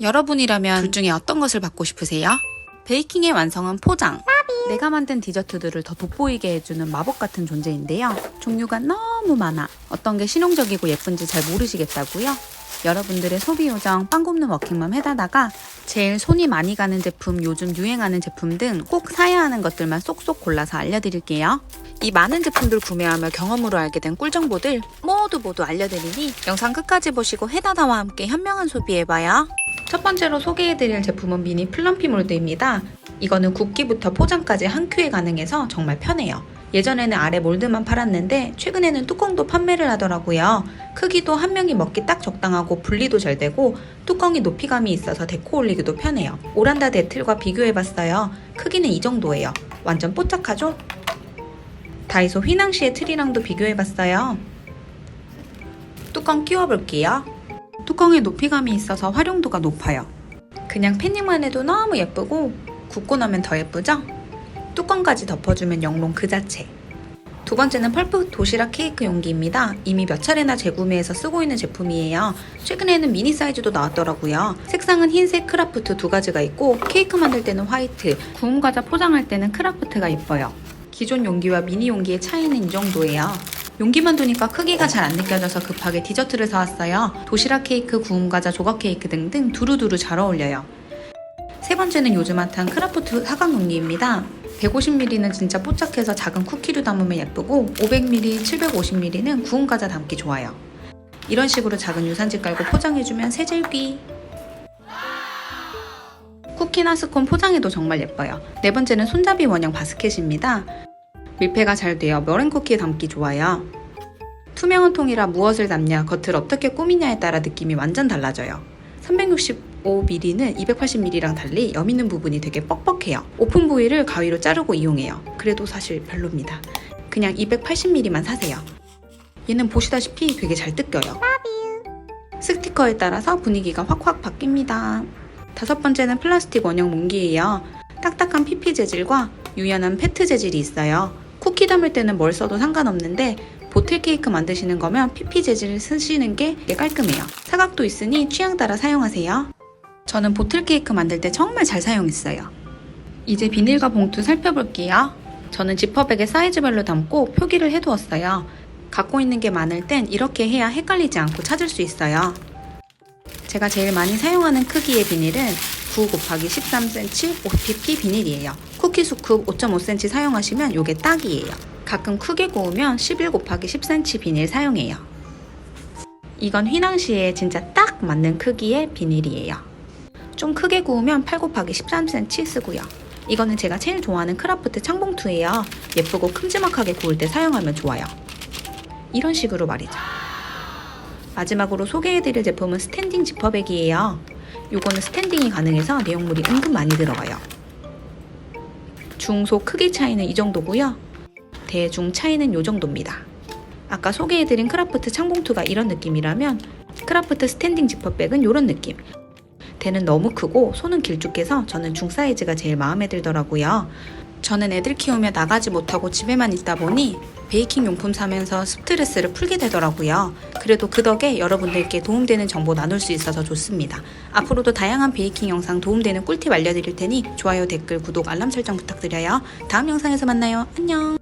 여러분이라면 둘 중에 어떤 것을 받고 싶으세요? 베이킹의 완성은 포장. 내가 만든 디저트들을 더 돋보이게 해주는 마법 같은 존재인데요. 종류가 너무 많아. 어떤 게 실용적이고 예쁜지 잘 모르시겠다고요? 여러분들의 소비 요정 빵 굽는 워킹맘 해다다가 제일 손이 많이 가는 제품, 요즘 유행하는 제품 등 꼭 사야 하는 것들만 쏙쏙 골라서 알려드릴게요. 이 많은 제품들 구매하며 경험으로 알게 된 꿀 정보들 모두 모두 알려드리니 영상 끝까지 보시고 해다다와 함께 현명한 소비해봐요. 첫 번째로 소개해드릴 제품은 미니 플럼피 몰드입니다. 이거는 굽기부터 포장까지 한 큐에 가능해서 정말 편해요. 예전에는 아래 몰드만 팔았는데 최근에는 뚜껑도 판매를 하더라고요. 크기도 한 명이 먹기 딱 적당하고 분리도 잘 되고 뚜껑이 높이감이 있어서 데코 올리기도 편해요. 오란다 데틀과 비교해봤어요. 크기는 이 정도예요. 완전 뽀짝하죠? 다이소 휘낭시의 트리랑도 비교해봤어요. 뚜껑 끼워볼게요. 뚜껑에 높이감이 있어서 활용도가 높아요. 그냥 패닝만 해도 너무 예쁘고 굽고 나면 더 예쁘죠? 뚜껑까지 덮어주면 영롱 그 자체. 두 번째는 펄프 도시락 케이크 용기입니다. 이미 몇 차례나 재구매해서 쓰고 있는 제품이에요. 최근에는 미니 사이즈도 나왔더라고요. 색상은 흰색 크라프트 두 가지가 있고 케이크 만들 때는 화이트, 구운 과자 포장할 때는 크라프트가 예뻐요. 기존 용기와 미니 용기의 차이는 이 정도예요. 용기만 두니까 크기가 잘 안 느껴져서 급하게 디저트를 사왔어요. 도시락 케이크, 구운 과자, 조각 케이크 등등 두루두루 잘 어울려요. 세 번째는 요즘 핫한 크라프트 사각 용기입니다. 150ml는 진짜 뽀짝해서 작은 쿠키류 담으면 예쁘고 500ml, 750ml는 구운 과자 담기 좋아요. 이런 식으로 작은 유산지 깔고 포장해주면 세절기. 쿠키나 스콘 포장해도 정말 예뻐요. 네 번째는 손잡이 원형 바스켓입니다. 밀폐가 잘 되어 머랭 쿠키에 담기 좋아요. 투명한 통이라 무엇을 담냐, 겉을 어떻게 꾸미냐에 따라 느낌이 완전 달라져요. 365ml는 280ml랑 달리 염 있는 부분이 되게 뻑뻑해요. 오픈 부위를 가위로 자르고 이용해요. 그래도 사실 별로입니다. 그냥 280ml만 사세요. 얘는 보시다시피 되게 잘 뜯겨요. 스티커에 따라서 분위기가 확확 바뀝니다. 다섯 번째는 플라스틱 원형 몽기예요. 딱딱한 PP 재질과 유연한 페트 재질이 있어요. 쿠키 담을 때는 뭘 써도 상관없는데 보틀 케이크 만드시는 거면 PP 재질을 쓰시는 게 깔끔해요. 사각도 있으니 취향 따라 사용하세요. 저는 보틀 케이크 만들 때 정말 잘 사용했어요. 이제 비닐과 봉투 살펴볼게요. 저는 지퍼백에 사이즈별로 담고 표기를 해두었어요. 갖고 있는 게 많을 땐 이렇게 해야 헷갈리지 않고 찾을 수 있어요. 제가 제일 많이 사용하는 크기의 비닐은 9 곱하기 13cm 5pp 비닐이에요. 쿠키 수쿱 5.5cm 사용하시면 이게 딱이에요. 가끔 크게 구우면 11 곱하기 10cm 비닐 사용해요. 이건 휘낭시에 진짜 딱 맞는 크기의 비닐이에요. 좀 크게 구우면 8 곱하기 13cm 쓰고요. 이거는 제가 제일 좋아하는 크라프트 창봉투예요. 예쁘고 큼지막하게 구울 때 사용하면 좋아요. 이런 식으로 말이죠. 마지막으로 소개해드릴 제품은 스탠딩 지퍼백이에요. 요거는 스탠딩이 가능해서 내용물이 은근 많이 들어가요. 중소 크기 차이는 이 정도고요. 대중 차이는 요 정도입니다. 아까 소개해드린 크라프트 창봉투가 이런 느낌이라면 크라프트 스탠딩 지퍼백은 이런 느낌. 대는 너무 크고 손은 길쭉해서 저는 중 사이즈가 제일 마음에 들더라고요. 저는 애들 키우며 나가지 못하고 집에만 있다 보니 베이킹 용품 사면서 스트레스를 풀게 되더라고요. 그래도 그 덕에 여러분들께 도움되는 정보 나눌 수 있어서 좋습니다. 앞으로도 다양한 베이킹 영상 도움되는 꿀팁 알려드릴 테니 좋아요, 댓글, 구독, 알람 설정 부탁드려요. 다음 영상에서 만나요. 안녕!